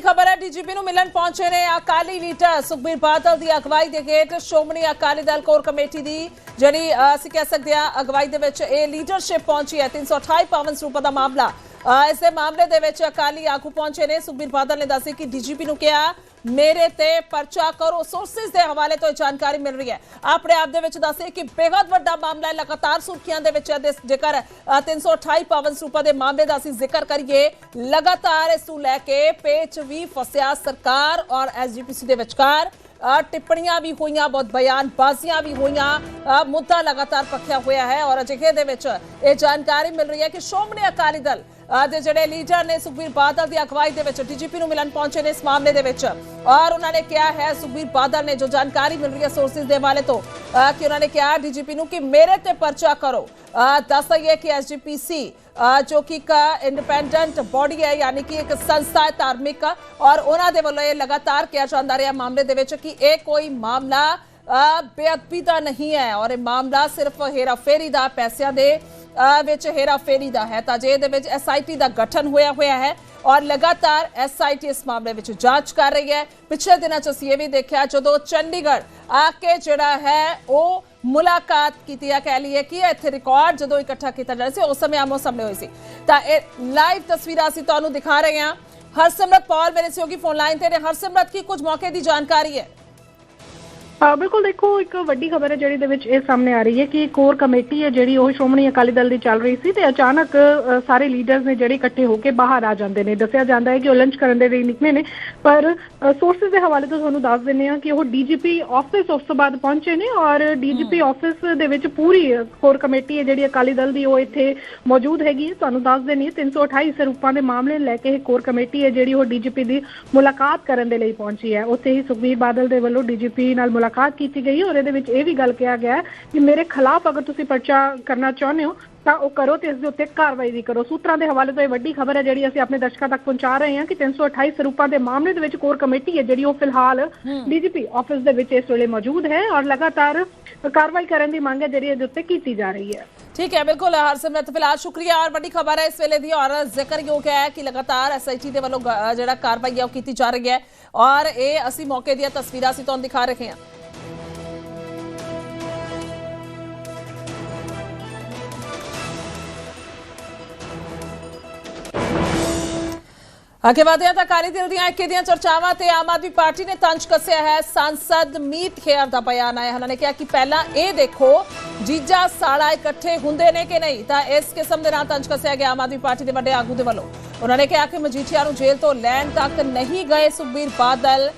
ਵੱਡੀ ਖਬਰ ਹੈ ਡੀਜੀਪੀ ਨੂੰ ਮਿਲਣ ਪਹੁੰਚੇ ਨੇ ਅਕਾਲੀ ਲੀਡਰ ਸੁਖਬੀਰ ਬਾਦਲ ਦੀ ਅਗਵਾਈ ਦੇ ਹੇਠ ਸ਼੍ਰੋਮਣੀ ਅਕਾਲੀ ਦਲ ਕੋਰ ਕਮੇਟੀ ਦੀ ਜਿਹੜੀ ਅ, ਅਸੀਂ ਕਹਿ ਸਕਦੇ ਹਾਂ ਅਗਵਾਈ ਦੇ ਵਿੱਚ ਇਹ ਲੀਡਰਸ਼ਿਪ ਪਹੁੰਚੀ ਹੈ। 328 ਪਾਵਨ ਸਰੂਪਾਂ ਦਾ ਮਾਮਲਾ ਇਸੇ ਮਾਮਲੇ ਦੇ ਵਿੱਚ ਅਕਾਲੀ ਆਗੂ ਪਹੁੰਚੇ ਨੇ। ਸੁਖਬੀਰ ਬਾਦਲ ਨੇ ਦੱਸਿਆ ਕਿ ਡੀਜੀਪੀ ਨੂੰ ਕਿਹਾ, ਮੇਰੇ ਤੇ ਪਰਚਾ ਕਰੋ। ਸੋਰਸਿਸ ਦੇ ਹਵਾਲੇ ਤੋਂ ਜਾਣਕਾਰੀ ਮਿਲ ਰਹੀ ਹੈ। ਆਪਣੇ ਆਪ ਦੇ ਵਿੱਚ ਦੱਸਿਆ ਕਿ ਬੇहद ਵੱਡਾ ਮਾਮਲਾ ਹੈ। ਲਗਾਤਾਰ ਸੁਰਖੀਆਂ ਦੇ ਵਿੱਚ ਹੈ। ਦੇ- 328 ਪਾਵਨ ਸਰੂਪਾਂ ਦੇ ਮਾਮਲੇ ਦਾ ਅਸੀਂ ਜ਼ਿਕਰ ਕਰੀਏ, ਲਗਾਤਾਰ ਇਸ ਨੂੰ ਲੈ ਕੇ ਪੇਚ ਵੀ ਫਸਿਆ। ਸਰਕਾਰ ਔਰ ਐਸਜੀਪੀਸੀ ਦੇ ਵਿਚਕਾਰ ਟਿੱਪਣੀਆਂ ਵੀ ਹੋਈਆਂ, ਬਹੁਤ ਬਿਆਨਬਾਜ਼ੀਆਂ ਵੀ ਹੋਈਆਂ। ਮੁੱਦਾ ਲਗਾਤਾਰ ਪੱਖਿਆ ਹੋਇਆ ਹੈ ਔਰ ਅਜਿਹੇ ਦੇ ਵਿੱਚ ਇਹ ਜਾਣਕਾਰੀ ਮਿਲ ਰਹੀ ਹੈ ਕਿ ਸ਼੍ਰੋਮਣੀ ਅਕਾਲੀ ਦਲ ਅ, ਦੇ ਜਿਹੜੇ ਲੀਡਰ ਨੇ ਸੁਖਬੀਰ ਬਾਦਲ ਦੀ ਅਗਵਾਈ ਦੇ ਵਿੱਚ ਡੀਜੀਪੀ ਨੂੰ ਮਿਲਣ ਪਹੁੰਚੇ ਨੇ ਇਸ ਮਾਮਲੇ ਦੇ ਵਿੱਚ। ਔਰ ਉਹਨਾਂ ਨੇ ਕਿਹਾ ਹੈ ਸੁਖਬੀਰ ਬਾਦਲ ਨੇ ਜੋ ਜਾਣਕਾਰੀ ਮਿਲ ਰਹੀ ਹੈ ਸੋਰਸਿਸ ਦੇ ਹਵਾਲੇ ਤੋਂ ਕਿ ਉਹਨਾਂ ਨੇ ਕਿਹਾ ਡੀਜੀਪੀ ਨੂੰ ਕਿ ਮੇਰੇ ਤੇ ਪਰਚਾ ਕਰੋ। ਦੱਸ ਦਈਏ ਕਿ ਐਸਜੀਪੀਸੀ ਜੋ ਕਿ ਇੱਕ ਇੰਡੀਪੈਂਡੈਂਟ ਬਾਡੀ ਹੈ ਯਾਨੀ ਕਿ ਇੱਕ ਸੰਸਥਾ ਹੈ ਧਾਰਮਿਕ ਔਰ ਉਹਨਾਂ ਦੇ ਵੱਲੋਂ ਇਹ ਲਗਾਤਾਰ ਕਿਹਾ ਜਾਂਦਾ ਰਿਹਾ ਮਾਮਲੇ ਦੇ ਵਿੱਚ ਕਿ ਇਹ ਕੋਈ ਮਾਮਲਾ ਬੇਅਦਬੀ ਦਾ ਨਹੀਂ ਹੈ। ਔਰ ਇਹ ਮਾਮਲਾ ਸਿਰਫ ਹੇਰਾਫੇਰੀ ਦਾ ਪੈਸਿਆਂ ਦੇ ਵਿੱਚ ਹੇਰਾਫੇਰੀ ਦਾ ਹੈ ਤਾਂ ਜੇ ਇਹਦੇ ਵਿੱਚ ਐਸਆਈਟੀ ਦਾ ਗਠਨ ਹੋਇਆ ਹੋਇਆ ਹੈ ਔਰ ਲਗਾਤਾਰ ਐਸਆਈਟੀ ਇਸ ਮਾਮਲੇ ਵਿੱਚ ਜਾਂਚ ਕਰ ਰਹੀ ਹੈ। ਪਿਛਲੇ ਦਿਨਾਂ 'ਚ ਅਸੀਂ ਇਹ ਵੀ ਦੇਖਿਆ ਜਦੋਂ ਚੰਡੀਗੜ੍ਹ ਆ ਕੇ ਜਿਹੜਾ ਹੈ ਉਹ ਮੁਲਾਕਾਤ ਕੀਤੀ ਆ, ਕਹਿ ਲਈਏ ਕਿ ਇੱਥੇ ਰਿਕਾਰਡ ਜਦੋਂ ਇਕੱਠਾ ਕੀਤਾ ਜਾ ਰਿਹਾ ਸੀ, ਉਸ ਸਮੇਂ ਆਮੋ ਸਾਹਮਣੇ ਹੋਈ ਸੀ। ਤਾਂ ਇਹ ਲਾਈਵ ਤਸਵੀਰਾਂ ਅਸੀਂ ਤੁਹਾਨੂੰ ਦਿਖਾ ਰਹੇ ਹਾਂ। ਹਰਸਿਮਰਤ ਪੌਲ ਮੇਰੇ ਸਹਿਯੋਗੀ ਫੋਨ ਲਾਈਨ ਤੇ ਨੇ। ਹਰਸਿਮਰਤ ਕੀ ਕੁਝ ਮੌਕੇ ਦੀ ਜਾਣਕਾਰੀ ਹੈ? ਬਿਲਕੁਲ ਦੇਖੋ ਇੱਕ ਵੱਡੀ ਖਬਰ ਹੈ ਜਿਹੜੀ ਦੇ ਵਿੱਚ ਇਹ ਸਾਹਮਣੇ ਆ ਰਹੀ ਹੈ ਕਿ ਕੋਰ ਕਮੇਟੀ ਹੈ ਜਿਹੜੀ ਉਹ ਸ਼੍ਰੋਮਣੀ ਅਕਾਲੀ ਦਲ ਦੀ ਚੱਲ ਰਹੀ ਸੀ ਤੇ ਅਚਾਨਕ ਸਾਰੇ ਲੀਡਰਸ ਨੇ ਜਿਹੜੇ ਇਕੱਠੇ ਹੋ ਕੇ ਬਾਹਰ ਆ ਜਾਂਦੇ ਨੇ। ਦੱਸਿਆ ਜਾਂਦਾ ਹੈ ਕਿ ਉਹ ਲੰਚ ਕਰਨ ਦੇ ਲਈ ਨਿਕਲੇ ਨੇ ਪਰ ਸੋਰਸਸ ਦੇ ਹਵਾਲੇ ਤੋਂ ਤੁਹਾਨੂੰ ਦੱਸ ਦਿੰਨੇ ਆ ਕਿ ਉਹ ਡੀਜੀਪੀ ਆਫਿਸ ਉਸ ਤੋਂ ਬਾਅਦ ਪਹੁੰਚੇ ਨੇ ਔਰ ਡੀਜੀਪੀ ਆਫਿਸ ਦੇ ਵਿੱਚ ਪੂਰੀ ਕੋਰ ਕਮੇਟੀ ਹੈ ਜਿਹੜੀ ਅਕਾਲੀ ਦਲ ਦੀ ਉਹ ਇੱਥੇ ਮੌਜੂਦ ਹੈਗੀ ਹੈ। ਤੁਹਾਨੂੰ ਦੱਸ ਦੇਣੀ ਹੈ 328 ਸਰੂਪਾਂ ਦੇ ਮਾਮਲੇ ਲੈ ਕੇ ਇਹ ਕੋਰ ਕਮੇਟੀ ਹੈ ਜਿਹੜੀ ਉਹ ਡੀਜੀਪੀ ਦੀ ਮੁਲਾਕਾਤ ਕਰਨ ਦੇ ਲਈ ਪਹੁੰਚੀ ਹੈ। ਉੱਥੇ ਹੀ ਸੁਖਬੀਰ ਬਾਦਲ ਦੇ ਵੱਲੋਂ ਡੀਜੀਪੀ ਨਾਲ ਮੁਲਾਕਾਤ ਕੀਤੀ ਗਈ ਔਰ ਇਹਦੇ ਵਿੱਚ ਇਹ ਵੀ ਗੱਲ ਕਿਹਾ ਗਿਆ ਕਿ ਮੇਰੇ ਖਿਲਾਫ ਅਗਰ ਤੁਸੀਂ ਪਰਚਾ ਕਰਨਾ ਚਾਹੁੰਦੇ ਹੋ ਤਾਂ ਉਹ ਕਰੋ ਤੇ ਇਸ ਦੇ ਉੱਤੇ ਕਾਰਵਾਈ ਵੀ ਕਰੋ। ਸੂਤਰਾਂ ਦੇ ਹਵਾਲੇ ਤੋਂ ਇਹ ਵੱਡੀ ਖਬਰ ਹੈ ਜਿਹੜੀ ਅਸੀਂ ਆਪਣੇ ਦਰਸ਼ਕਾਂ ਤੱਕ ਪਹੁੰਚਾ ਰਹੇ ਹਾਂ ਕਿ 328 ਸਰੂਪਾਂ ਦੇ ਮਾਮਲੇ ਦੇ ਵਿੱਚ ਕੋਰ ਕਮੇਟੀ ਹੈ ਜਿਹੜੀ ਉਹ ਫਿਲਹਾਲ ਡੀਜੀਪੀ ਆਫਿਸ ਦੇ ਵਿੱਚ ਇਸ ਵੇਲੇ ਮੌਜੂਦ ਹੈ ਔਰ ਲਗਾਤਾਰ ਕਾਰਵਾਈ ਕਰਨ ਦੀ ਮੰਗ ਹੈ ਜਿਹੜੀ ਇਹਦੇ ਉੱਤੇ ਕੀਤੀ ਜਾ ਰਹੀ ਹੈ। ਠੀਕ ਹੈ ਬਿਲਕੁਲ ਹਰਸਿਮਰਤ ਫਿਲਹਾਲ ਸ਼ੁਕਰੀਆ ਔਰ ਵੱਡੀ ਖਬਰ ਹੈ ਇਸ ਵੇਲੇ ਦੀ ਔਰ ਜ਼ਿਕਰਯੋਗ ਹੈ ਕਿ ਲਗਾਤਾਰ ਐਸਆਈਟੀ ਦੇ ਵੱਲੋਂ ਜਿਹੜਾ ਕਾਰਵਾਈ ਹੈ ਉਹ ਕੀਤੀ ਜਾ ਰਹੀ ਹੈ। ਔਰ ਇਹ ਅਸੀਂ ਮੌਕੇ ਦੀਆਂ ਤਸਵੀਰਾਂ ਅਸੀਂ ਤੁਹਾਨੂੰ ਦਿਖਾ ਰਹੇ ਹਾਂ। ਅੱਗੇ ਵਧਦੇ ਤਾਂ ਅਕਾਲੀ ਦਲ ਦੀਆਂ ਇੱਕੇ ਦੀਆਂ ਚਰਚਾਵਾਂ ਤੇ ਆਮ ਆਦਮੀ ਪਾਰਟੀ ਨੇ ਤੰਜ ਕੱਸਿਆ ਹੈ। ਸੰਸਦ ਮੀਤ ਖੇਰ ਦਾ ਬਿਆਨ ਆਇਆ ਉਹਨਾਂ ਨੇ ਕਿਹਾ ਕਿ ਪਹਿਲਾਂ ਇਹ ਦੇਖੋ, ਜੀਜਾ ਸਾਲਾ ਇਕੱਠੇ ਹੁੰਦੇ ਨੇ ਕਿ ਨਹੀਂ? ਤਾਂ ਇਸ ਕਿਸਮ ਦੇ ਨਾਲ ਤੰਜ ਕੱਸਿਆ ਗਿਆ ਆਮ ਆਦਮੀ ਪਾਰਟੀ ਦੇ ਵੱਡੇ ਆਗੂ ਦੇ ਵੱਲੋਂ। ਉਹਨਾਂ ਨੇ ਕਿਹਾ ਕਿ ਮਜੀਠੀਆ ਨੂੰ ਜੇਲ੍ਹ ਤੋਂ ਲੈਣ ਤੱਕ ਨਹੀਂ ਗਏ ਸੁਖਬੀਰ ਬਾਦਲ।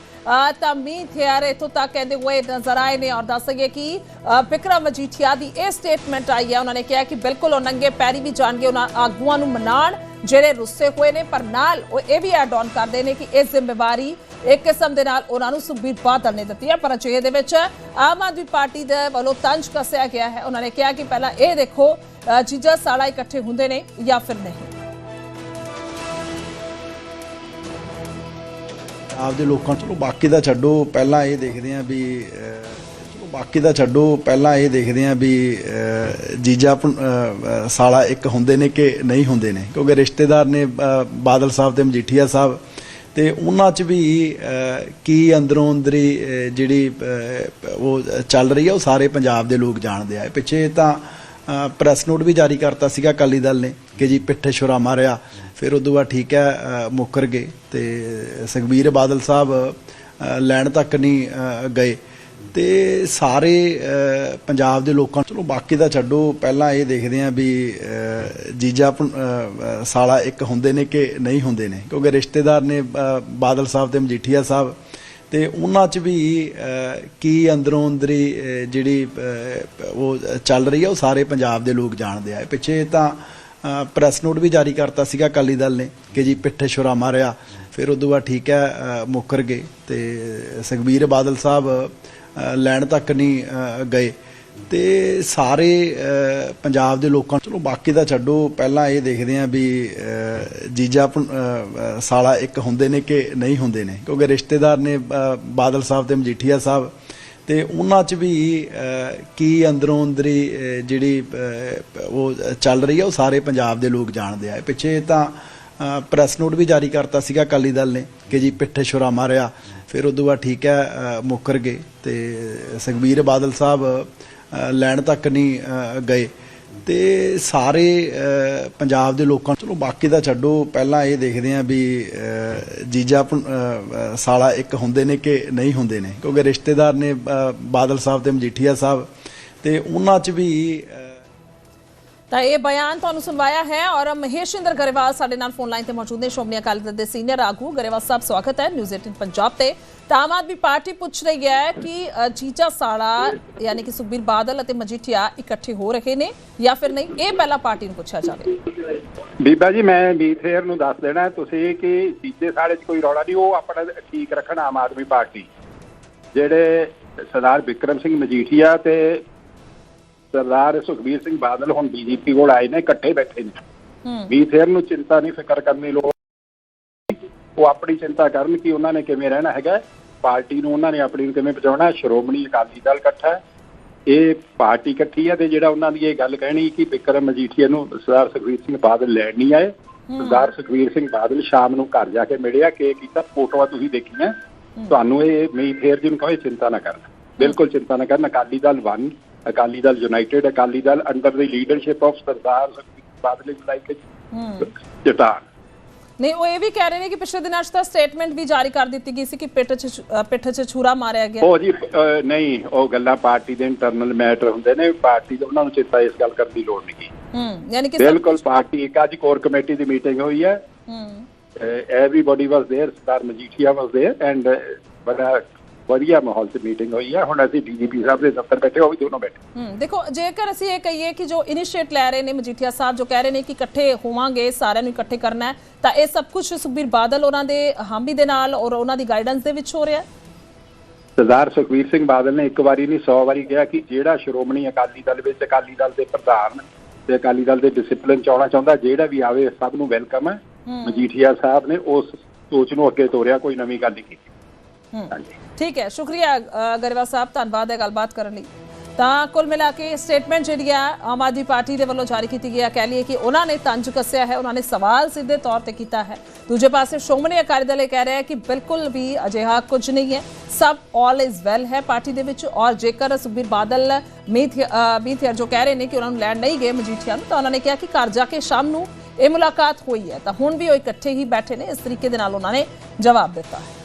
ਤਾਂ ਮੀਤ ਖੇਰ ਇੱਥੋਂ ਤੱਕ ਕਹਿੰਦੇ ਹੋਏ ਨਜ਼ਰ ਆਏ ਨੇ ਔਰ ਦੱਸ ਸਕੇ ਕਿ ਅ, ਬਿਕਰਮ ਮਜੀਠੀਆ ਦੀ ਇਹ ਸਟੇਟਮੈਂਟ ਆਈ ਹੈ। ਉਹਨਾਂ ਨੇ ਕਿਹਾ ਕਿ ਬਿਲਕੁਲ ਉਹ ਨੰਗੇ ਪੈਰੀ ਵੀ ਜਾਣਗੇ ਉਹਨਾਂ ਆਗੂਆਂ ਨੂੰ ਮਨਾਣ ਜਿਹੜੇ ਰੁੱਸੇ ਹੋਏ ਨੇ ਪਰ ਨਾਲ ਉਹ ਇਹ ਵੀ ਐਡ ਆਨ ਕਰਦੇ ਨੇ ਕਿ ਇਹ ਜ਼ਿੰਮੇਵਾਰੀ ਇੱਕ ਕਿਸਮ ਦੇ ਨਾਲ ਉਹਨਾਂ ਨੂੰ ਸੁਖਬੀਰ ਬਾਦਲ ਨੇ ਦਿੱਤੀ ਹੈ। ਪਰ ਅਜੇ ਦੇ ਵਿੱਚ ਆਮ ਆਦਮੀ ਪਾਰਟੀ ਦੇ ਵੱਲੋਂ ਤੰਜ ਕੱਸਿਆ ਗਿਆ ਹੈ। ਉਹਨਾਂ ਨੇ ਕਿਹਾ ਕਿ ਪਹਿਲਾਂ ਇਹ ਦੇਖੋ ਅ, ਜੀਜਾ ਸਾਲਾ ਇਕੱਠੇ ਹੁੰਦੇ ਨੇ ਜਾਂ ਫਿਰ ਨਹੀਂ। ਆਪਦੇ ਲੋਕਾਂ ਚਲੋ ਬਾਕੀ ਦਾ ਛੱਡੋ ਪਹਿਲਾਂ ਇਹ ਦੇਖਦੇ ਆਂ ਵੀ ਚਲੋ ਬਾਕੀ ਦਾ ਛੱਡੋ ਪਹਿਲਾਂ ਇਹ ਦੇਖਦੇ ਆਂ ਵੀ ਜੀਜਾ ਸਾਲਾ ਇੱਕ ਹੁੰਦੇ ਨੇ ਕਿ ਨਹੀਂ ਹੁੰਦੇ ਨੇ? ਕਿਉਂਕਿ ਰਿਸ਼ਤੇਦਾਰ ਨੇ ਬਾਦਲ ਸਾਹਿਬ ਤੇ ਮਜੀਠੀਆ ਸਾਹਿਬ ਤੇ ਉਹਨਾਂ 'ਚ ਵੀ ਕੀ ਅੰਦਰੋਂ ਅੰਦਰੀ ਅਹ, ਜਿਹੜੀ ਉਹ ਚੱਲ ਰਹੀ ਹੈ ਉਹ ਸਾਰੇ ਪੰਜਾਬ ਦੇ ਲੋਕ ਜਾਣਦੇ ਆ। ਪਿੱਛੇ ਤਾਂ ਪ੍ਰੈਸ ਨੋਟ ਵੀ ਜਾਰੀ ਕਰਤਾ ਸੀਗਾ, ਅਕਾਲੀ ਦਲ ਨੇ, ਕਿ ਜੀ ਪਿੱਠੇ ਛੁਰਾ ਮਾਰਿਆ। ਫਿਰ ਉਦੋਂ ਬਾਅਦ ਠੀਕ ਹੈ ਮੁੱਕਰ ਗਏ ਤੇ ਸੁਖਬੀਰ ਬਾਦਲ ਸਾਹਿਬ ਲੈਣ ਤੱਕ ਨਹੀਂ ਗਏ। ਤੇ ਸਾਰੇ ਪੰਜਾਬ ਦੇ ਲੋਕਾਂ ਚਲੋ ਬਾਕੀ ਦਾ ਛੱਡੋ, ਪਹਿਲਾਂ ਇਹ ਦੇਖਦੇ ਆਂ ਵੀ ਜੀਜਾ ਸਾਲਾ ਇੱਕ ਹੁੰਦੇ ਨੇ ਕਿ ਨਹੀਂ ਹੁੰਦੇ ਨੇ? ਕਿਉਂਕਿ ਰਿਸ਼ਤੇਦਾਰ ਨੇ ਬਾਦਲ ਸਾਹਿਬ ਤੇ ਮਜੀਠੀਆ ਸਾਹਿਬ ਤੇ ਉਹਨਾਂ 'ਚ ਵੀ ਕੀ ਅੰਦਰੋਂ ਅੰਦਰੀ ਅਹ, ਜਿਹੜੀ ਉਹ ਚੱਲ ਰਹੀ ਹੈ ਉਹ ਸਾਰੇ ਪੰਜਾਬ ਦੇ ਲੋਕ ਜਾਣਦੇ ਆ। ਪਿੱਛੇ ਤਾਂ ਪ੍ਰੈਸ ਨੋਟ ਵੀ ਜਾਰੀ ਕਰਤਾ ਸੀਗਾ ਅਕਾਲੀ ਦਲ ਨੇ ਕਿ ਜੀ ਪਿੱਠੇ ਛੁਰਾ ਮਾਰਿਆ। ਫਿਰ ਉਦੋਂ ਬਾਅਦ ਠੀਕ ਹੈ ਮੁੱਕਰ ਗਏ ਤੇ ਸੁਖਬੀਰ ਬਾਦਲ ਸਾਹਿਬ ਲੈਣ ਤੱਕ ਨਹੀਂ ਗਏ। ਤੇ ਸਾਰੇ ਪੰਜਾਬ ਦੇ ਲੋਕਾਂ ਚਲੋ ਬਾਕੀ ਦਾ ਛੱਡੋ ਪਹਿਲਾਂ ਇਹ ਦੇਖਦੇ ਆਂ ਵੀ ਜੀਜਾ ਸਾਲਾ ਇੱਕ ਹੁੰਦੇ ਨੇ ਕਿ ਨਹੀਂ ਹੁੰਦੇ ਨੇ? ਕਿਉਂਕਿ ਰਿਸ਼ਤੇਦਾਰ ਨੇ ਬਾਦਲ ਸਾਹਿਬ ਤੇ ਮਜੀਠੀਆ ਸਾਹਿਬ ਤੇ ਉਹਨਾਂ 'ਚ ਵੀ ਕੀ ਅੰਦਰੋਂ ਅੰਦਰੀ ਅਹ, ਜਿਹੜੀ ਉਹ ਚੱਲ ਰਹੀ ਆ ਉਹ ਸਾਰੇ ਪੰਜਾਬ ਦੇ ਲੋਕ ਜਾਣਦੇ ਆ। ਪਿੱਛੇ ਤਾਂ ਪ੍ਰੈਸ ਨੋਟ ਵੀ ਜਾਰੀ ਕਰਤਾ ਸੀਗਾ ਅਕਾਲੀ ਦਲ ਨੇ ਕਿ ਜੀ ਪਿੱਠੇ ਛੁਰਾ ਮਾਰਿਆ। ਫਿਰ ਉਦੋਂ ਬਾਅਦ ਠੀਕ ਹੈ ਮੁੱਕਰ ਗਏ ਤੇ ਸੁਖਬੀਰ ਬਾਦਲ ਸਾਹਿਬ ਲੈਣ ਤੱਕ ਨਹੀਂ ਗਏ। ਤੇ ਸਾਰੇ ਪੰਜਾਬ ਦੇ ਲੋਕਾਂ ਚਲੋ ਬਾਕੀ ਦਾ ਛੱਡੋ, ਪਹਿਲਾਂ ਇਹ ਦੇਖਦੇ ਆ ਵੀ ਜੀਜਾ ਸਾਲਾ ਇੱਕ ਹੁੰਦੇ ਨੇ ਕਿ ਨਹੀਂ ਹੁੰਦੇ ਨੇ? ਕਿਉਂਕਿ ਰਿਸ਼ਤੇਦਾਰ ਨੇ ਬਾਦਲ ਸਾਹਿਬ ਤੇ ਮਜੀਠੀਆ ਸਾਹਿਬ ਤੇ ਉਹਨਾਂ 'ਚ ਵੀ ਤਾਂ ਇਹ ਬਿਆਨ ਤੁਹਾਨੂੰ ਸੁਣਵਾਇਆ ਹੈ ਔਰ ਮਹੇਸ਼ਿੰਦਰ ਗਰੇਵਾਲ ਸਾਡੇ ਨਾਲ ਫੋਨ ਲਾਈਨ ਤੇ ਮੌਜੂਦ ਨੇ। ਸ਼੍ਰੋਮਣੀ ਅਕਾਲੀ ਦਲ ਦੇ ਸੀਨੀਅਰ ਆਗੂ ਗਰੇਵਾਲ ਸਾਹਿਬ, ਸਵਾਗਤ ਹੈ ਨਿਊਜ਼ 18 ਪੰਜਾਬ ਤੇ। ਆਮ ਆਦਮੀ ਪਾਰਟੀ ਪੁੱਛ ਰਹੀ ਹੈ ਕਿ ਜੀਜਾ ਸਾਲਾ ਯਾਨੀ ਕਿ ਸੁਖਬੀਰ ਬਾਦਲ ਅਤੇ ਮਜੀਠੀਆ ਇਕੱਠੇ ਹੋ ਰਹੇ ਨੇ ਜਾਂ ਫਿਰ ਨਹੀਂ? ਇਹ ਪਹਿਲਾਂ ਪਾਰਟੀ ਨੂੰ ਪੁੱਛਿਆ ਜਾਵੇ। ਬੀਬਾ ਜੀ, ਮੈਂ ਮੀਥੇਰ ਨੂੰ ਦੱਸ ਦੇਣਾ, ਤੁਸੀਂ ਕਿ ਤੀਜੇ ਸਾਲੇ 'ਚ ਕੋਈ ਰੌਲਾ ਨਹੀਂ, ਉਹ ਆਪਣਾ ਠੀਕ ਰੱਖਣ ਆਮ ਆਦਮੀ ਪਾਰਟੀ। ਜਿਹੜੇ ਸਰਦਾਰ ਵਿਕਰਮ ਸਿੰਘ ਮਜੀਠੀਆ ਤੇ ਸਰਦਾਰ ਸੁਖਬੀਰ ਸਿੰਘ ਬਾਦਲ ਹੁਣ ਬੀਜੇਪੀ ਕੋਲ ਆਏ ਨੇ ਇਕੱਠੇ ਬੈਠੇ ਨੇ। ਹੂੰ। ਮੀਥੇਰ ਨੂੰ ਚਿੰਤਾ ਨਹੀਂ ਫਿਕਰ ਕਰਨ ਲੋੜ ਉਹ ਆਪਣੀ ਚਿੰਤਾ ਕਰਨ ਕਿ ਉਹਨਾਂ ਨੇ ਕਿਵੇਂ ਰਹਿਣਾ ਹੈਗਾ। ਪਾਰਟੀ ਨੂੰ ਉਹਨਾਂ ਨੇ ਆਪਣੀ ਨੂੰ ਕਿਵੇਂ ਬਚਾਉਣਾ। ਹੈ। ਸ਼੍ਰੋਮਣੀ ਅਕਾਲੀ ਦਲ ਇਕੱਠਾ ਇਹ ਪਾਰਟੀ ਇਕੱਠੀ ਹੈ ਤੇ ਜਿਹੜਾ ਉਹਨਾਂ ਦੀ ਇਹ ਗੱਲ ਕਹਿਣੀ ਕਿ ਵਿਕਰਮ ਮਜੀਠੀਆ ਨੂੰ ਸਰਦਾਰ ਸੁਖਬੀਰ ਸਿੰਘ ਬਾਦਲ ਲੈਣ ਨਹੀਂ ਆਏ। ਸਰਦਾਰ ਸੁਖਬੀਰ ਸਿੰਘ ਬਾਦਲ ਸ਼ਾਮ ਨੂੰ ਘਰ ਜਾ ਕੇ ਮਿਲਿਆ ਕਿ ਕੀਤਾ। ਫੋਟੋਆਂ ਤੁਸੀਂ ਦੇਖੀਆਂ। ਤੁਹਾਨੂੰ ਇਹ ਮਈ ਫੇਰ ਜੀ ਨੂੰ ਕਹੇ ਚਿੰਤਾ ਨਾ ਕਰਨ। ਬਿਲਕੁਲ ਚਿੰਤਾ ਨਾ ਕਰਨ। Akali Dal one. Akali Dal united Akali Dal under the leadership of Sardar Badal united ਚਟਾਨ ਨਹੀਂ ਉਹ ਇਹ ਵੀ ਕਹਿ ਰਹੇ ਨੇ ਕਿ ਪਿਛਲੇ ਦਿਨਾਂ 'ਚ ਤਾਂ ਸਟੇਟਮੈਂਟ ਵੀ ਜਾਰੀ ਕਰ ਦਿੱਤੀ ਗਈ ਸੀ ਕਿ ਪਿੱਠ 'ਚ ਪਿੱਠ 'ਚ ਛੁਰਾ ਮਾਰਿਆ ਗਿਆ। ਉਹ ਜੀ ਨਹੀਂ ਉਹ ਗੱਲਾਂ ਪਾਰਟੀ ਦੇ ਇੰਟਰਨਲ ਮੈਟਰ ਹੁੰਦੇ ਨੇ ਪਾਰਟੀ ਦਾ ਉਹਨਾਂ ਨੂੰ ਚੇਤਾ ਇਸ ਗੱਲ ਕਰਨ ਦੀ ਲੋੜ ਨਹੀਂ ਹੂੰ ਯਾਨੀ ਕਿ ਬਿਲਕੁਲ ਪਾਰਟੀ ਇੱਕ ਅੱਜ ਕੋਰ ਕਮੇਟੀ ਦੀ ਮੀਟਿੰਗ ਹੋਈ ਹੈ। ਹੂੰ। everybody was there, Star Majitia was there, and but ਵਧੀਆ ਮਾਹੌਲ 'ਚ ਮੀਟਿੰਗ ਹੋਈ ਹੈ ਹੁਣ ਅਸੀਂ ਡੀਜੀਪੀ ਸਾਹਿਬ ਦੇ ਦਫ਼ਤਰ ਬੈਠੇ ਉਹ ਵੀ ਦੋਨੋਂ ਬੈਠੇ। ਹਮ ਦੇਖੋ ਜੇਕਰ ਅਸੀਂ ਇਹ ਕਹੀਏ ਕਿ ਜੋ ਇਨੀਸ਼ੀਏਟ ਲੈ ਰਹੇ ਨੇ ਮਜੀਠੀਆ ਸਾਹਿਬ ਜੋ ਕਹਿ ਰਹੇ ਨੇ ਕਿ ਇਕੱਠੇ ਹੋਵਾਂਗੇ ਸਾਰਿਆਂ ਨੂੰ ਇਕੱਠੇ ਕਰਨਾ ਹੈ ਤਾਂ ਇਹ ਸਭ ਕੁਝ ਸੁਖਬੀਰ ਬਾਦਲ ਉਹਨਾਂ ਦੇ ਹਾਮੀ ਦੇ ਨਾਲ ਔਰ ਉਹਨਾਂ ਦੀ ਗਾਈਡੈਂਸ ਦੇ ਵਿੱਚ ਹੋ ਰਿਹਾ ਹੈ? ਸਰਦਾਰ ਸੁਖਬੀਰ ਸਿੰਘ ਬਾਦਲ ਨੇ ਇੱਕ ਵਾਰੀ ਨਹੀਂ 100 ਵਾਰੀ ਕਿਹਾ ਕਿ ਜਿਹੜਾ ਸ਼੍ਰੋਮਣੀ ਅਕਾਲੀ ਦਲ ਵਿੱਚ ਅਕਾਲੀ ਦਲ ਦੇ ਪ੍ਰਧਾਨ ਤੇ ਅਕਾਲੀ ਦਲ ਦੇ ਡਿਸਪਲਿਨ ਚ ਆਉਣਾ ਚਾਹੁੰਦਾ ਜਿਹੜਾ ਵੀ ਆਵੇ ਸਭ ਨੂੰ ਵੈਲਕਮ ਹੈ। ਮਜੀਠੀਆ ਸਾਹਿਬ ਨੇ ਉਸ ਸੋਚ ਨੂੰ ਅੱਗੇ ਤੋਰਿਆ ਕੋਈ ਨਵੀਂ ਗੱਲ ਨਹੀਂ ਕੀਤੀ। ਹਾਂਜੀ। ਠੀਕ ਹੈ ਸ਼ੁਕਰੀਆ ਗਰੇਵਾਲ ਸਾਹਿਬ ਧੰਨਵਾਦ ਹੈ ਗੱਲਬਾਤ ਕਰਨ ਲਈ। ਤਾਂ ਕੁੱਲ ਮਿਲਾ ਕੇ ਸਟੇਟਮੈਂਟ ਜਿਹੜੀ ਹੈ ਆਮ ਆਦਮੀ ਪਾਰਟੀ ਦੇ ਵੱਲੋਂ ਜਾਰੀ ਕੀਤੀ ਗਈ ਹੈ। ਕਹਿ ਲਈਏ ਕਿ ਉਹਨਾਂ ਨੇ ਤੰਜ ਕੱਸਿਆ ਹੈ ਉਹਨਾਂ ਨੇ ਸਵਾਲ ਸਿੱਧੇ ਤੌਰ ਤੇ ਕੀਤਾ ਹੈ। ਦੂਜੇ ਪਾਸੇ ਸ਼੍ਰੋਮਣੀ ਅਕਾਲੀ ਦਲ ਇਹ ਕਹਿ ਰਿਹਾ ਹੈ ਕਿ ਬਿਲਕੁਲ ਵੀ ਅਜਿਹਾ ਕੁਝ ਨਹੀਂ ਹੈ। ਸਭ ਆਲ ਇਜ਼ ਵੈਲ ਹੈ ਪਾਰਟੀ ਦੇ ਵਿੱਚ ਔਰ ਜੇਕਰ ਸੁਖਬੀਰ ਬਾਦਲ ਮੀਥ ਮੀਥਿਅਰ ਜੋ ਕਹਿ ਰਹੇ ਨੇ ਕਿ ਉਹਨਾਂ ਨੂੰ ਲੈਣ ਨਹੀਂ ਗਏ ਮਜੀਠੀਆ ਨੂੰ ਤਾਂ ਉਹਨਾਂ ਨੇ ਕਿਹਾ ਕਿ ਘਰ ਜਾ ਕੇ ਸ਼ਾਮ ਨੂੰ ਇਹ ਮੁਲਾਕਾਤ ਹੋਈ ਹੈ। ਤਾਂ ਹੁਣ ਵੀ ਉਹ ਇਕੱਠੇ ਹੀ ਬੈਠੇ ਨੇ ਇਸ ਤਰੀਕੇ ਦੇ ਨਾਲ ਉਹਨਾਂ ਨੇ ਜਵਾਬ ਦਿੱਤਾ ਹੈ।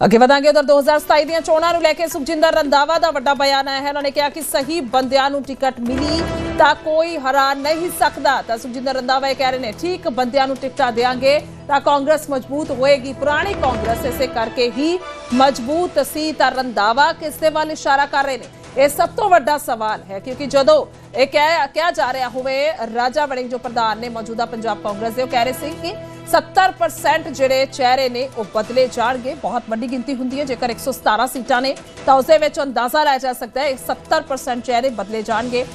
ਅੱਗੇ ਵਧਾਂਗੇ ਉਧਰ 2027 ਦੀਆਂ ਚੋਣਾਂ ਨੂੰ ਲੈ ਕੇ ਸੁਖਜਿੰਦਰ ਰੰਦਾਵਾ ਦਾ ਵੱਡਾ ਬਿਆਨ ਆਇਆ ਹੈ। ਉਹਨਾਂ ਨੇ ਕਿਹਾ ਕਿ ਸਹੀ ਬੰਦਿਆਂ ਨੂੰ ਟਿਕਟ ਮਿਲੀ ਤਾਂ ਕੋਈ ਹਰਾ ਨਹੀਂ ਸਕਦਾ। ਤਾਂ ਸੁਖਜਿੰਦਰ ਰੰਦਾਵਾ ਇਹ ਕਹਿ ਰਹੇ ਨੇ, ਠੀਕ ਬੰਦਿਆਂ ਨੂੰ ਟਿਕਟਾਂ ਦੇਾਂਗੇ ਤਾਂ ਕਾਂਗਰਸ ਮਜ਼ਬੂਤ ਹੋਏਗੀ। ਪੁਰਾਣੀ ਕਾਂਗਰਸ ਇਸੇ ਕਰਕੇ ਹੀ ਮਜ਼ਬੂਤ ਸੀ ਤਾਂ ਰੰਦਾਵਾ ਕਿਸ ਦੇ ਵੱਲ ਇਸ਼ਾਰਾ ਕਰ ਰਹੇ ਨੇ? ਇਹ ਸਭ ਤੋਂ ਵੱਡਾ ਸਵਾਲ ਹੈ, ਕਿਉਂਕਿ ਜਦੋਂ ਇਹ ਕਹਿ ਕਿਹਾ ਜਾ ਰਿਹਾ ਹੋਵੇ, ਰਾਜਾ ਵੜਿੰਗ ਜੋ ਪ੍ਰਧਾਨ ਨੇ ਮੌਜੂਦਾ ਪੰਜਾਬ ਕਾਂਗਰਸ ਦੇ, ਉਹ ਕਹਿ ਰਹੇ ਸੀ ਕਿ 70% ਜਿਹੜੇ ਚਿਹਰੇ ਨੇ ਉਹ ਬਦਲੇ ਜਾਣਗੇ। ਬਹੁਤ ਵੱਡੀ ਗਿਣਤੀ ਹੁੰਦੀ ਹੈ। ਜੇਕਰ 117 ਸੀਟਾਂ ਨੇ ਤਾਂ ਉਸ ਦੇ ਵਿੱਚ ਅੰਦਾਜ਼ਾ ਲਾਇਆ ਜਾ ਸਕਦਾ ਹੈ 70% ਚਿਹਰੇ ਬਦਲੇ ਜਾਣਗੇ।